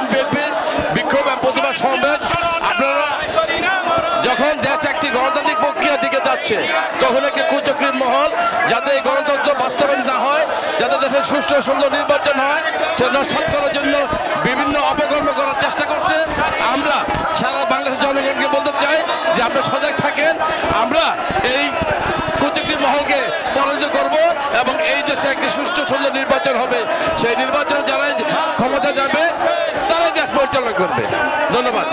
নেতৃত্বাধীন বিএনপির বিক্ষোভ এবং প্রতিবাদ সমাবেশ আপনারা যখন দেশ একটি গণতান্ত্রিক প্রক্রিয়ার দিকে যাচ্ছে, তখন একটি কুচক্রী মহল যাতে এই গণতন্ত্র বাস্তবায়ন না হয়, যাতে দেশের সুষ্ঠু সুন্দর নির্বাচন হয় সে নস্বাত করার জন্য বিভিন্ন অপকর্ম করার চেষ্টা করছে। আমরা সারা বাংলাদেশের জনগণকে বলতে চাই যে আপনারা সজাগ থাকেন। আমরা এই কুচক্রী মহলকে পরাজিত করব এবং এই দেশে একটি সুষ্ঠু সুন্দর নির্বাচন হবে। সেই নির্বাচনে যারাই ক্ষমতা যাবে পরিচালনা করবে। ধন্যবাদ।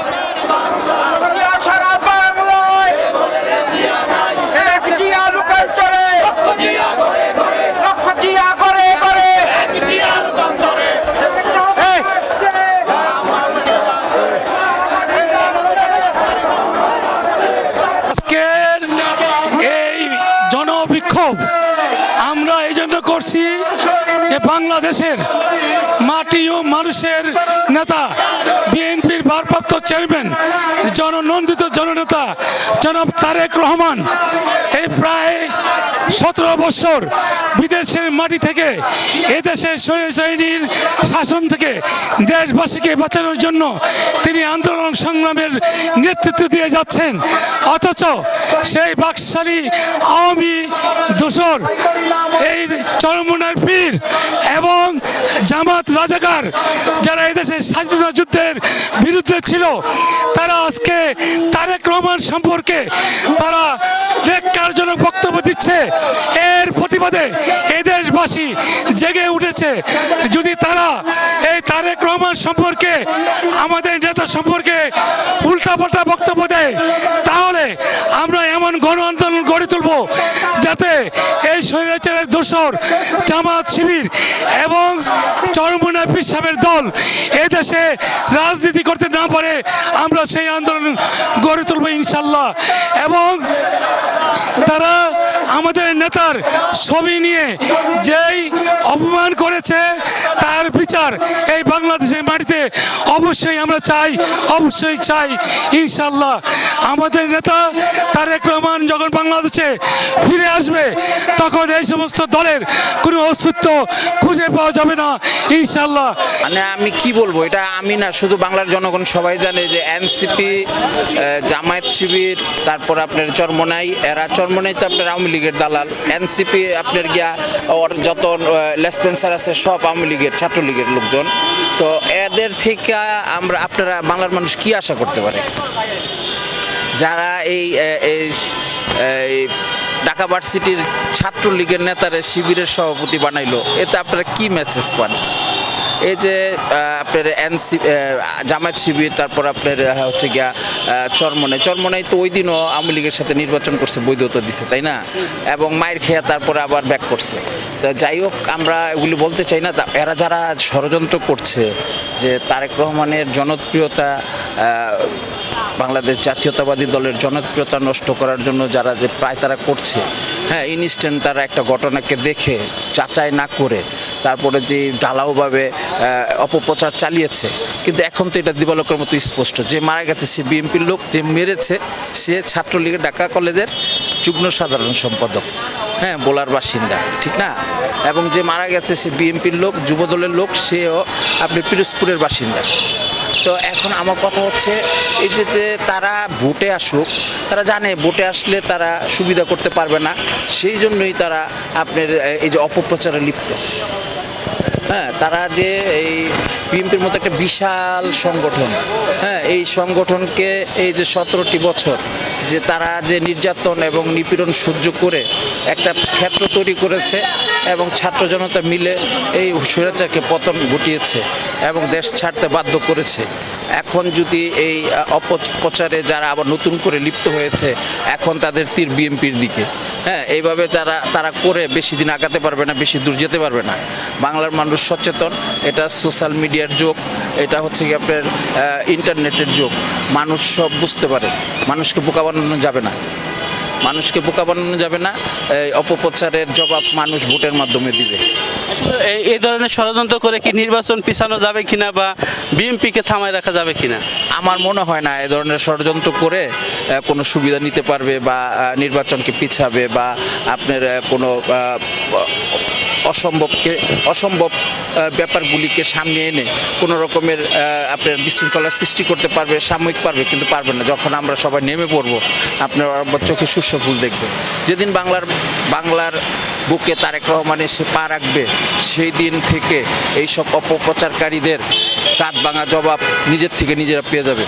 আমরা এই জন্য করছি বাংলাদেশের মাটি ও মানুষের নেতা, বিএনপির ভারপ্রাপ্ত চেয়ারম্যান, জননন্দিত জননেতা জনাব তারেক রহমান, এই প্রায় সতেরো বছর বিদেশের মাটি থেকে এদেশের স্বৈরাচারীর শাসন থেকে দেশবাসীকে বাঁচানোর জন্য তিনি আন্দোলন সংগ্রামের নেতৃত্ব দিয়ে যাচ্ছেন। অথচ সেই বাকশালী আওয়ামী দোসর এই চরমনার পীর এবং জামাত রাজাকার যারা এদেশের স্বাধীনতা যুদ্ধের বিরুদ্ধে ছিল, তারা আজকে তারেক রহমান সম্পর্কে তারা ন্যাক্কারজনক বক্তব্য দিচ্ছে। এর প্রতিবাদে এই দেশবাসী জেগে উঠেছে। যদি তারা এই তারেক রহমান সম্পর্কে, আমাদের নেতা সম্পর্কে উল্টাপাল্টা বক্তব্য দেয়, তাহলে আমরা এমন গণ আন্দোলন গড়ে তুলব যাতে এই স্বৈরাচারের দোসর, জামাত শিবির এবং চরমুনা সাহেবের দল এদেশে রাজনীতি করতে না পারে, আমরা সেই আন্দোলন গড়ে তুলব ইনশাল্লাহ। এবং তারা আমাদের নেতার ছবি নিয়ে যেই অপমান করেছে তার বিচার এই বাংলাদেশের মাটিতে অবশ্যই আমরা চাই, অবশ্যই চাই ইনশাল্লাহ আমাদের নেতা তারেক রহমান যখন বাংলাদেশে ফিরে আসবে, তখন এই সমস্ত দলের কোনো অস্তিত্ব খুঁজে পাওয়া যাবে না ইনশাল্লাহ মানে আমি কি বলব, এটা আমি না, শুধু বাংলার জনগণ সবাই জানে যে এনসিপি জামায়াত শিবির, তারপর আপনার চরমনাই, এরা চরমনাই তো আপনার আওয়ামী লীগের দালাল এনসিপি আপনার গিয়া ওর যত লেসপেন্সার আছে, সব আওয়ামী লীগের, ছাত্রলীগের লোকজন। তো এদের থেকে আমরা, আপনারা বাংলার মানুষ কি আশা করতে পারে? যারা এই ঢাকা ভার্সিটির ছাত্রলীগের নেতারে শিবিরের সভাপতি বানাইলো, এতে আপনারা কি মেসেজ পান? এই যে আপনার এনসি জামায়াত শিবির, তারপর আপনার হচ্ছে গিয়া চরমনে চরমনে তো ওই দিনও আওয়ামী লীগের সাথে নির্বাচন করছে, বৈধতা দিছে, তাই না? এবং মায়ের খেয়া তারপরে আবার ব্যাক করছে। তো যাই হোক, আমরা এগুলি বলতে চাই না এরা যারা ষড়যন্ত্র করছে, যে তারেক রহমানের জনপ্রিয়তা বাংলাদেশ জাতীয়তাবাদী দলের জনপ্রিয়তা নষ্ট করার জন্য যারা যে প্রায় তারা করছে হ্যাঁ ইনস্ট্যান্ট তারা একটা ঘটনাকে দেখে, যাচাই না করে, তারপরে যে ঢালাওভাবে অপপ্রচার চালিয়েছে, কিন্তু এখন তো এটা দিবালোকের মতো স্পষ্ট। যে মারা গেছে সে বিএনপির লোক, যে মেরেছে, সে ছাত্রলীগের ঢাকা কলেজের যুগ্ম সাধারণ সম্পাদক হ্যাঁ বোলার বাসিন্দা, ঠিক না? এবং যে মারা গেছে সে বিএনপির লোক, যুবদলের লোক, সেও আপনি পিরোজপুরের বাসিন্দা। তো এখন আমার কথা হচ্ছে এই যে যে তারা ভোটে আসুক, তারা জানে ভোটে আসলে তারা সুবিধা করতে পারবে না, সেই জন্যই তারা আপনার এই যে অপপ্রচারে লিপ্ত। হ্যাঁ তারা যে এই বিএনপির মতো একটা বিশাল সংগঠন হ্যাঁ এই সংগঠনকে এই যে সতেরোটি বছর যে তারা যে নির্যাতন এবং নিপীড়ন সহ্য করে একটা ক্ষেত্র তৈরি করেছে এবং ছাত্র জনতা মিলে এই স্বৈরাচারকে পতন ঘটিয়েছে এবং দেশ ছাড়তে বাধ্য করেছে। এখন যদি এই অপপ্রচারে যারা আবার নতুন করে লিপ্ত হয়েছে, এখন তাদের তীর বিএনপির দিকে। হ্যাঁ এইভাবে তারা তারা করে বেশি দিন আগাতে পারবে না, বেশি দূর যেতে পারবে না। বাংলার মানুষ সচেতন, এটা সোশ্যাল মিডিয়ার যোগ, এটা হচ্ছে কি আপনার ইন্টারনেটের যোগ। মানুষ সব বুঝতে পারে, মানুষকে বোকা বানানো যাবে না। মানুষকে বোকা বানানো যাবে না এই অপপ্রচারের জবাব মানুষ ভোটের মাধ্যমে দিবে। আসলে এই- ধরনের ষড়যন্ত্র করে কি নির্বাচন পিছানো যাবে কিনা বা বিএনপিকে থামায় রাখা যাবে কিনা? আমার মনে হয় না এই ধরনের ষড়যন্ত্র করে কোনো সুবিধা নিতে পারবে বা নির্বাচনকে পিছাবে বা আপনার কোনো অসম্ভবকে, অসম্ভব ব্যাপারগুলিকে সামনে এনে কোনো রকমের আপনার বিশৃঙ্খলার সৃষ্টি করতে পারবে, সাময়িক পারবে, কিন্তু পারবে না। যখন আমরা সবাই নেমে পড়ব, আপনার চোখে শস্য ফুল দেখবে। যেদিন বাংলার বাংলার বুকে তারেক রহমান এসে পা রাখবে, সেই দিন থেকে এইসব অপপ্রচারকারীদের কাঠ ভাঙা জবাব নিজের থেকে নিজেরা পেয়ে যাবে।